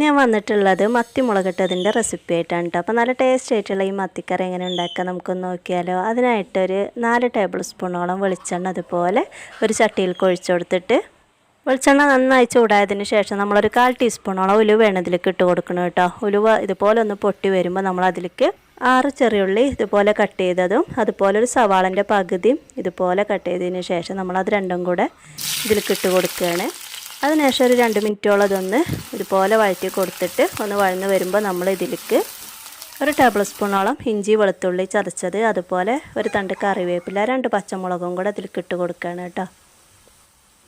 ഞാൻ വന്നിട്ടുള്ളത് മത്തി മുളകിട്ടതിന്റെ റെസിപ്പി ആയിട്ടാണ് കേട്ടോ. അപ്പോൾ നല്ല ടേസ്റ്റ് ആയിട്ടുള്ള ഈ മത്തിക്കറി എങ്ങനെ ഉണ്ടാക്കാം നമുക്കൊന്ന് നോക്കിയാലോ. അതിനായിട്ടൊരു നാല് ടേബിൾ സ്പൂണോളം വെളിച്ചെണ്ണ അതുപോലെ ഒരു ചട്ടിയിൽ കൊഴിച്ചു കൊടുത്തിട്ട് വെളിച്ചെണ്ണ നന്നായി ചൂടായതിന് ശേഷം നമ്മളൊരു കാൽ ടീസ്പൂണോളം ഉലുവയാണ് ഇതിലേക്ക് ഇട്ട് കൊടുക്കണം കേട്ടോ. ഉലുവ ഇതുപോലെ ഒന്ന് പൊട്ടി വരുമ്പോൾ നമ്മൾ അതിലേക്ക് ആറ് ചെറിയുള്ളി ഇതുപോലെ കട്ട് ചെയ്തതും അതുപോലെ ഒരു സവാളന്റെ പകുതിയും ഇതുപോലെ കട്ട് ചെയ്തതിന് ശേഷം നമ്മളത് രണ്ടും കൂടെ ഇതിലേക്ക് ഇട്ട് കൊടുക്കുകയാണ്. അതിനുശേഷം ഒരു രണ്ട് മിനിറ്റോളം അതൊന്ന് ഇതുപോലെ വഴറ്റി കൊടുത്തിട്ട് ഒന്ന് വഴന്ന് വരുമ്പോൾ നമ്മൾ ഇതിലേക്ക് ഒരു ടേബിൾ സ്പൂണോളം ഇഞ്ചി വെളുത്തുള്ളി ചതച്ചത് അതുപോലെ ഒരു തണ്ട് കറിവേപ്പില രണ്ട് പച്ചമുളകും കൂടെ അതിലേക്ക് ഇട്ട് കൊടുക്കുകയാണ് കേട്ടോ.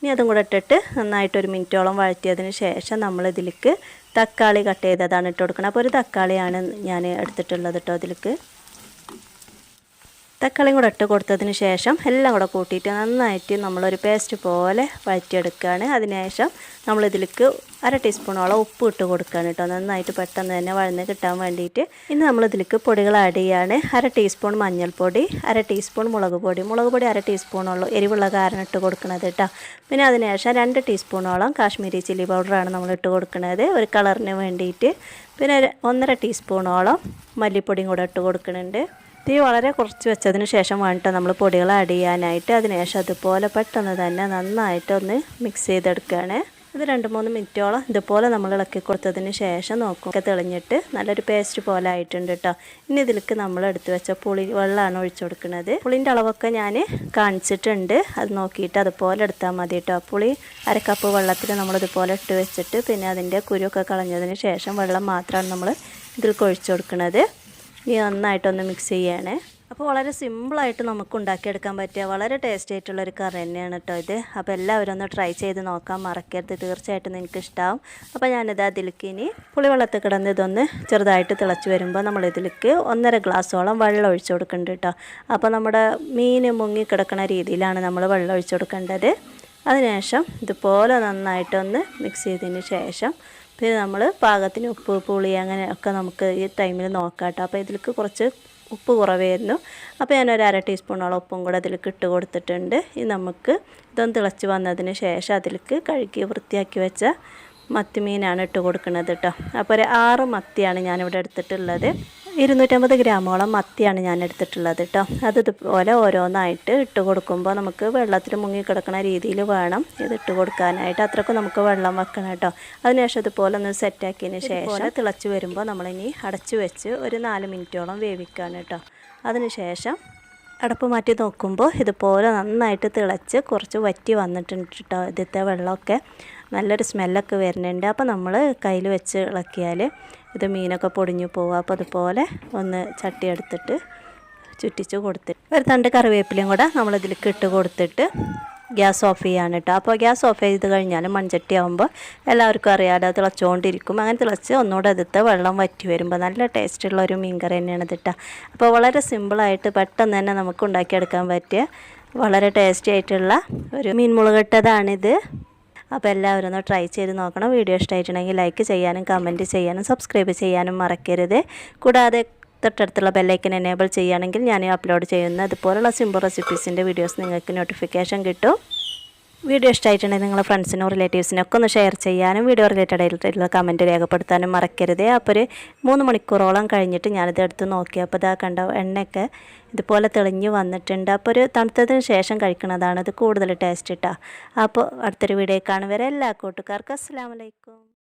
ഇനി അതും കൂടെ ഇട്ടിട്ട് നന്നായിട്ട് ഒരു മിനിറ്റോളം വഴറ്റിയതിന് ശേഷം നമ്മൾ ഇതിലേക്ക് തക്കാളി കട്ട് ചെയ്തതാണ് ഇട്ട് കൊടുക്കുന്നത് അപ്പോൾ ഒരു തക്കാളിയാണ് ഞാൻ എടുത്തിട്ടുള്ളത് കേട്ടോ അതിലേക്ക് തക്കാളിയും കൂടെ ഇട്ട് കൊടുത്തതിന് ശേഷം എല്ലാം കൂടെ കൂട്ടിയിട്ട് നന്നായിട്ട് നമ്മളൊരു പേസ്റ്റ് പോലെ വഴറ്റിയെടുക്കുകയാണ്. അതിനുശേഷം നമ്മളിതിലേക്ക് അര ടീസ്പൂണോളം ഉപ്പ് ഇട്ട് കൊടുക്കുകയാണ് കേട്ടോ. നന്നായിട്ട് പെട്ടെന്ന് തന്നെ വഴന്ന് കിട്ടാൻ വേണ്ടിയിട്ട്. ഇന്ന് നമ്മളിതിലേക്ക് പൊടികൾ ആഡ് ചെയ്യാണ്. അര ടീസ്പൂൺ മഞ്ഞൾപ്പൊടി അര ടീസ്പൂൺ മുളക് പൊടി. മുളക് പൊടി അര ടീസ്പൂണോളം എരിവുള്ള കാരണം ഇട്ട് കൊടുക്കുന്നത് കേട്ടോ. പിന്നെ അതിനുശേഷം രണ്ട് ടീസ്പൂണോളം കാശ്മീരി ചില്ലി പൗഡറാണ് നമ്മൾ ഇട്ട് കൊടുക്കുന്നത് ഒരു കളറിന് വേണ്ടിയിട്ട്. പിന്നെ ഒന്നര ടീസ്പൂണോളം മല്ലിപ്പൊടിയും കൂടെ ഇട്ട് കൊടുക്കുന്നുണ്ട് തീ വളരെ കുറച്ച് വെച്ചതിന് ശേഷം വേണ്ട നമ്മൾ പൊടികൾ ആഡ് ചെയ്യാനായിട്ട് അതിനുശേഷം അതുപോലെ പെട്ടെന്ന് തന്നെ നന്നായിട്ട് ഒന്ന് മിക്സ് ചെയ്തെടുക്കുകയാണ്. ഇത് രണ്ട് മൂന്ന് മിനിറ്റോളം ഇതുപോലെ നമ്മൾ ഇളക്കി കൊടുത്തതിന് ശേഷം നോക്കും. ഒക്കെ തെളിഞ്ഞിട്ട് നല്ലൊരു പേസ്റ്റ് പോലെ ആയിട്ടുണ്ട് കേട്ടോ ഇനി ഇതിലേക്ക് നമ്മൾ എടുത്തു വെച്ച പുളി വെള്ളമാണ് ഒഴിച്ചു കൊടുക്കുന്നത്. പുളിന്റെ അളവൊക്കെ ഞാൻ കാണിച്ചിട്ടുണ്ട്. അത് നോക്കിയിട്ട് അതുപോലെ എടുത്താൽ മതി കേട്ടോ പുളി അരക്കപ്പ് വെള്ളത്തിൽ നമ്മൾ ഇതുപോലെ ഇട്ട് വെച്ചിട്ട് പിന്നെ അതിന്റെ കുരുവൊക്കെ കളഞ്ഞതിന് ശേഷം വെള്ളം മാത്രമാണ് നമ്മൾ ഇതിൽ ഒഴിച്ചു കൊടുക്കുന്നത്. ഇനി നന്നായിട്ടൊന്ന് മിക്സ് ചെയ്യണേ. അപ്പോൾ വളരെ സിമ്പിളായിട്ട് നമുക്ക് ഉണ്ടാക്കിയെടുക്കാൻ പറ്റിയ വളരെ ടേസ്റ്റ് ആയിട്ടുള്ളൊരു കറി തന്നെയാണ് കേട്ടോ ഇത്. അപ്പോൾ എല്ലാവരും ഒന്ന് ട്രൈ ചെയ്ത് നോക്കാൻ മറക്കരുത്. തീർച്ചയായിട്ടും നിങ്ങൾക്ക് ഇഷ്ടമാവും അപ്പോൾ ഞാനിത് അതിലേക്ക് ഇനി പുളിവെള്ളത്തിൽ കിടന്ന് ഇതൊന്ന് ചെറുതായിട്ട് തിളച്ച് വരുമ്പോൾ നമ്മൾ ഇതിലേക്ക് ഒന്നര ഗ്ലാസ്സോളം വെള്ളം ഒഴിച്ചു കൊടുക്കുന്നുണ്ട് കേട്ടോ അപ്പോൾ നമ്മുടെ മീൻ മുങ്ങി കിടക്കുന്ന രീതിയിലാണ് നമ്മൾ വെള്ളം ഒഴിച്ചു കൊടുക്കേണ്ടത്. അതിനുശേഷം ഇതുപോലെ നന്നായിട്ടൊന്ന് മിക്സ് ചെയ്തതിന് ശേഷം പിന്നെ നമ്മൾ പാകത്തിന് ഉപ്പ് പുളി അങ്ങനെ ഒക്കെ നമുക്ക് ഈ ടൈമിൽ നോക്കാം കേട്ടോ അപ്പോൾ ഇതിലേക്ക് കുറച്ച് ഉപ്പ് കുറവായിരുന്നു. അപ്പോൾ ഞാനൊരു അര ടീസ്പൂണോളം ഉപ്പും കൂടെ അതിലേക്ക് ഇട്ട് കൊടുത്തിട്ടുണ്ട്. ഇത് നമുക്ക് ഇതൊന്ന് തിളച്ച് വന്നതിന് ശേഷം അതിലേക്ക് കഴുകി വൃത്തിയാക്കി വെച്ച മത്തിമീനാണ് ഇട്ട് കൊടുക്കുന്നത് കേട്ടോ അപ്പോൾ ഒരു ആറ് മത്തിയാണ് ഞാനിവിടെ എടുത്തിട്ടുള്ളത്. ഇരുന്നൂറ്റമ്പത് ഗ്രാമോളം മത്തിയാണ് ഞാൻ എടുത്തിട്ടുള്ളത് കേട്ടോ അത് ഇതുപോലെ ഓരോന്നായിട്ട് ഇട്ട് കൊടുക്കുമ്പോൾ നമുക്ക് വെള്ളത്തിൽ മുങ്ങി കിടക്കുന്ന രീതിയിൽ വേണം ഇത് ഇട്ട് കൊടുക്കാനായിട്ട്. അത്രക്കും നമുക്ക് വെള്ളം വെക്കണം കേട്ടോ അതിനുശേഷം ഇതുപോലെ ഒന്ന് സെറ്റാക്കിയതിന് ശേഷം തിളച്ച് വരുമ്പോൾ നമ്മളിനി അടച്ച് വെച്ച് ഒരു നാല് മിനിറ്റോളം വേവിക്കുകയാണ് കേട്ടോ അതിനുശേഷം അടപ്പ് മാറ്റി നോക്കുമ്പോൾ ഇതുപോലെ നന്നായിട്ട് തിളച്ച് കുറച്ച് വറ്റി വന്നിട്ടുണ്ട് കേട്ടോ ഇതിത്തെ വെള്ളമൊക്കെ. നല്ലൊരു സ്മെല്ലൊക്കെ വരുന്നുണ്ട്. അപ്പോൾ നമ്മൾ കയ്യിൽ വെച്ച് ഇളക്കിയാൽ ഇത് മീനൊക്കെ പൊടിഞ്ഞു പോകും അപ്പോൾ അതുപോലെ ഒന്ന് ചട്ടി എടുത്തിട്ട് ചുറ്റിച്ച് കൊടുത്തിട്ട് ഒരു തണ്ട് കറിവേപ്പിലയും കൂടെ നമ്മളിതിലേക്ക് ഇട്ട് കൊടുത്തിട്ട് ഗ്യാസ് ഓഫ് ചെയ്യാണ് കേട്ടോ അപ്പോൾ ഗ്യാസ് ഓഫ് ചെയ്ത് കഴിഞ്ഞാൽ മൺചട്ടി ആകുമ്പോൾ എല്ലാവർക്കും അറിയാതെ തിളച്ചുകൊണ്ടിരിക്കും അങ്ങനെ തിളച്ച് ഒന്നുകൂടെ അതിത്തെ വെള്ളം വറ്റി വരുമ്പോൾ നല്ല ടേസ്റ്റുള്ള ഒരു മീൻ കറി തന്നെയാണ് ഇതിട്ട അപ്പോൾ വളരെ സിമ്പിളായിട്ട് പെട്ടെന്ന് തന്നെ നമുക്ക് ഉണ്ടാക്കിയെടുക്കാൻ പറ്റിയ വളരെ ടേസ്റ്റി ആയിട്ടുള്ള ഒരു മീൻ മുളകിട്ടതാണിത് അപ്പോൾ എല്ലാവരും ഒന്ന് ട്രൈ ചെയ്ത് നോക്കണം. വീഡിയോ ഇഷ്ടമായിട്ടുണ്ടെങ്കിൽ ലൈക്ക് ചെയ്യാനും കമന്റ് ചെയ്യാനും സബ്സ്ക്രൈബ് ചെയ്യാനും മറക്കരുത്. കൂടാതെ തൊട്ടടുത്തുള്ള ബെല്ലൈക്കൻ എനേബിൾ ചെയ്യുകയാണെങ്കിൽ ഞാൻ അപ്ലോഡ് ചെയ്യുന്ന അതുപോലുള്ള സിമ്പിൾ റെസിപ്പീസിന്റെ വീഡിയോസ് നിങ്ങൾക്ക് നോട്ടിഫിക്കേഷൻ കിട്ടും. വീഡിയോ ഇഷ്ടമായിട്ടുണ്ടെങ്കിൽ നിങ്ങളുടെ ഫ്രണ്ട്സിനും റിലേറ്റീവ്സിനും ഒക്കെ ഒന്ന് ഷെയർ ചെയ്യാനും വീഡിയോ റിലേറ്റഡ് ആയിട്ടുള്ള കമന്റ് രേഖപ്പെടുത്താനും മറക്കരുത്. അപ്പോൾ ഒരു മൂന്ന് മണിക്കൂറോളം കഴിഞ്ഞിട്ട് ഞാനിത് എടുത്ത് നോക്കി. അപ്പോൾ ഇതാ കണ്ട എണ്ണയൊക്കെ ഇതുപോലെ തെളിഞ്ഞ് വന്നിട്ടുണ്ട്. അപ്പോൾ ഒരു തണുത്തതിന് ശേഷം കഴിക്കുന്നതാണ് ഇത് കൂടുതൽ ടേസ്റ്റ് ഇട്ടാ അപ്പോൾ അടുത്തൊരു വീഡിയോ കാണുവരെ എല്ലാ കൂട്ടുകാർക്കും അസ്സാം വലൈക്കും